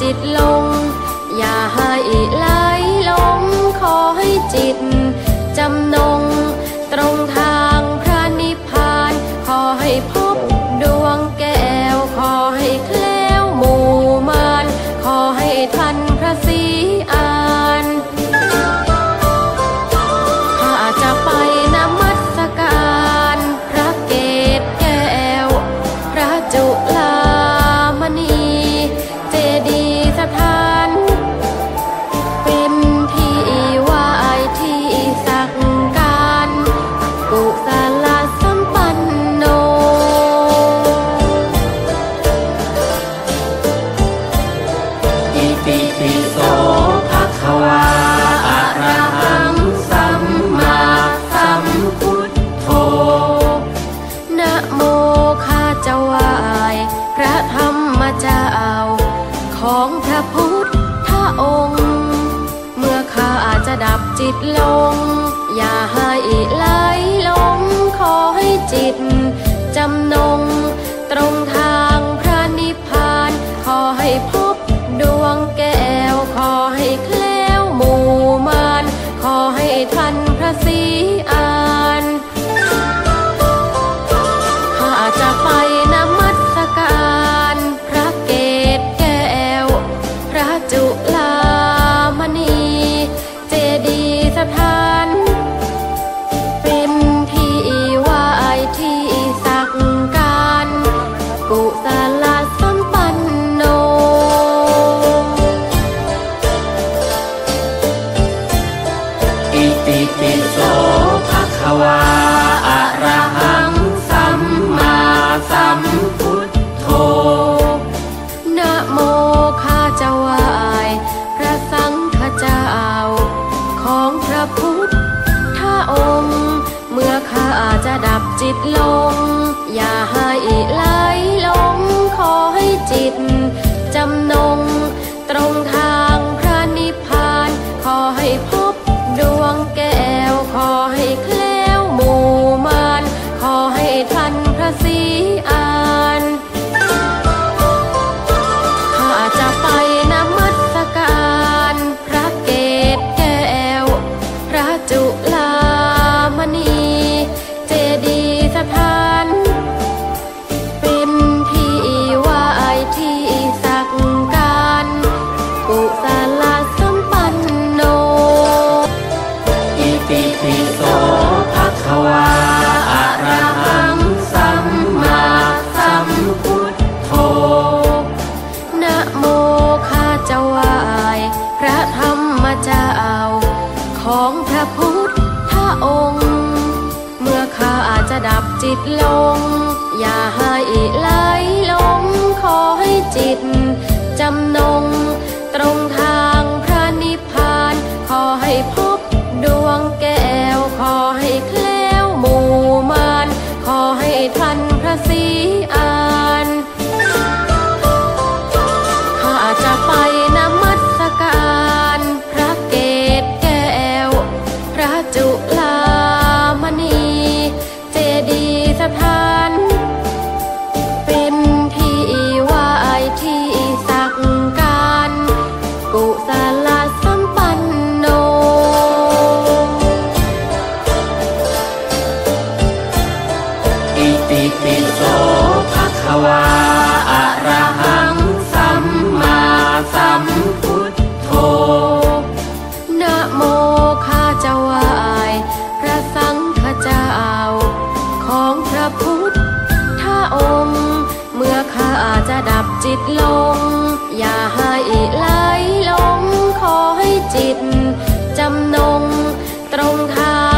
จิตลง อย่าให้ไหลลงขอให้จิต จำนงตรงทาง ดับจิตลง อย่าให้ไหลลงขอให้จิต จำนง ตรงทางพระนิพพานขอให้พ ปิปิโสภะคะวาอะระหังสัมมาสัมพุทโธนะโมข้าจะไาวพระสังฆเจ้า ของพระพุทธองค์ เมื่อข้าจะดับจิตโล แคล้วหมู่มานขอให้ท่านพระศรี จิตลง อย่าให้ไหลลงขอให้จิต จำนงตรงทาง ดับจิตลง อย่าให้ไหลหลงขอให้จิต จำนงตรงทาง